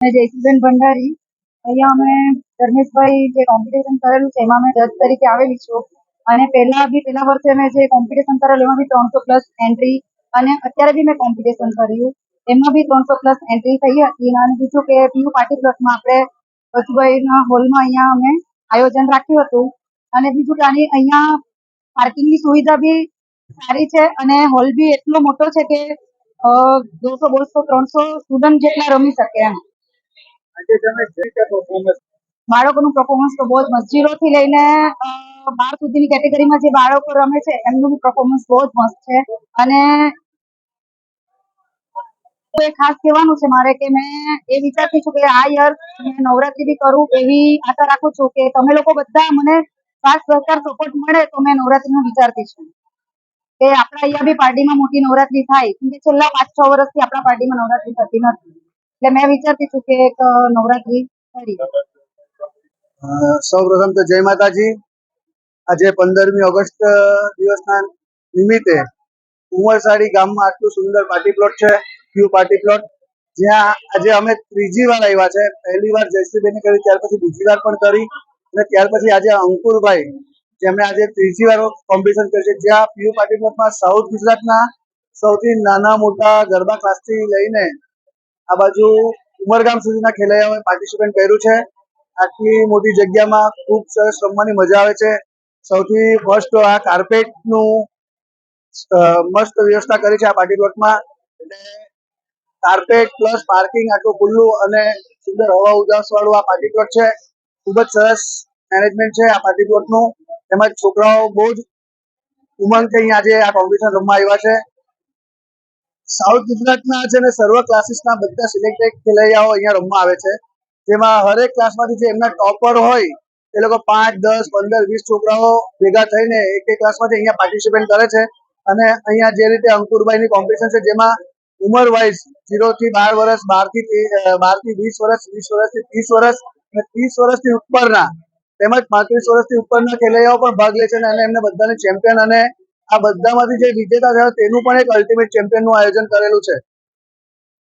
અને જયસુબેન ભંડારી. અહીંયા અમે ધર્મેશભાઈ જે કોમ્પિટિશન કરેલું છે, એમાં મેં જજ તરીકે આવેલી છું. અને પહેલા બી પેલા વર્ષે મેં જે કોમ્પિટિશન કરેલું, એમાં બી ત્રણસો પ્લસ એન્ટ્રી અને અત્યારે બી મેં કોમ્પિટિશન કર્યું. એમાં બી ત્રણસો પ્લસ એન્ટ્રી થઈ હતી. અને બીજું કે પીયુ પાર્ટી પ્લોટમાં આપણે વસુભાઈના હોલમાં અહીંયા અમે આયોજન રાખ્યું હતું. અને બીજું કે આની અહીંયા પાર્કિંગની સુવિધા બી સારી છે અને હોલ બી એટલો મોટો છે કે દોઢસો બસો ત્રણસો સ્ટુડન્ટ જેટલા રમી શકે એમ. બાળકોનું પરફોર્મન્સ તો બહુ જ zero થી લઈને બાર સુધીની કેટેગરીમાં જે બાળકો રમે છે, એમનું પરફોર્મન્સ બહુ જ મસ્ત છે. અને ખાસ કહેવાનું છે મારે કે મેં એ વિચારતી છું કે આ યર નવરાત્રી બી કરું એવી આશા રાખું છું કે તમે લોકો બધા મને ખાસ સરકાર સપોર્ટ મળે તો મેં નવરાત્રીનું વિચારતી છું. કે આપણા અહીંયા બી પાર્ટીમાં મોટી નવરાત્રી થાય. કેમ કે છેલ્લા પાંચ છ વર્ષથી આપણા પાર્ટીમાં નવરાત્રી થતી નથી. એટલે મેં વિચારતી છું કે નવરાત્રી સૌ પ્રથમ તો જય માતાજી. આજે પંદરમી ઓગસ્ટ દિવસના નિમિત્તે ઉમરસાડી ગામમાં આટલું સુંદર પાર્ટી પ્લોટ છે ક્યુ પાર્ટી પ્લોટ જ્યાં આજે અમે ત્રીજી વાર આવ્યા છે. પહેલી વાર જયશ્રીબેને કરી, ત્યાર પછી બીજી વાર પણ કરી. અને ત્યાર પછી આજે અંકુરભાઈ, જેમણે આજે ત્રીજી વાર કોમ્પિટિશન કર્યું છે. જ્યાં પીયુ પાર્ટી પ્લોટમાં સાઉથ ગુજરાતના સૌથી નાના મોટા ગરબા ક્લાસથી લઈને આ બાજુ ઉમરગામ સુધીના ખેલૈયાઓએ પાર્ટિસિપેટ કર્યું છે. આટલી મોટી જગ્યામાં ખૂબ સરસ રમવાની મજા આવે છે. સૌથી ફર્સ્ટ આ કાર્પેટનું મસ્ત વ્યવસ્થા કરી છે આ પાર્ટી પ્લોટમાં એટલે કાર્પેટ પ્લસ પાર્કિંગ આટલું ખુલ્લું અને સુંદર હવા ઉજાસ વાળું આ પાર્ટી પ્લોટ છે. ખૂબ જ સરસ મેનેજમેન્ટ છે આ પાર્ટી પ્લોટનું તેમજ છોકરાઓ બહુ જ ઉમંગથી અહીંયા આજે આ કોમ્પિટિશન રમવા આવ્યા છે. સાઉથ ગુજરાતના છે ને સર્વ ક્લાસીસના બધા સિલેક્ટેડ ખેલૈયાઓ અહીંયા રમવા આવે છે. જેમાં હરેક ક્લાસમાંથી જે એમના ટોપર હોય, એ લોકો પાંચ, દસ, પંદર, વીસ છોકરાઓ ભેગા થઈને એક એક ક્લાસમાંથી અહીંયા પાર્ટિસિપેટ કરે છે. અને અહીંયા જે રીતે અંકુરભાઈની કોમ્પિટિશન છે, જેમાં ઉંમર વાઇઝ ઝીરો થી બાર વર્ષ બારથી બારથી વીસ વર્ષ વીસ વર્ષથી ત્રીસ વર્ષ અને ત્રીસ વર્ષથી ઉપરના તેમજ પાંત્રીસ વર્ષથી ઉપરના ખેલૈયાઓ પણ ભાગ લે છે અને એમને બધાને ચેમ્પિયન અને આ બધામાંથી જે વિજેતા થયા તેનું પણ એક અલ્ટિમેટ ચેમ્પિયનનું આયોજન કરેલું છે.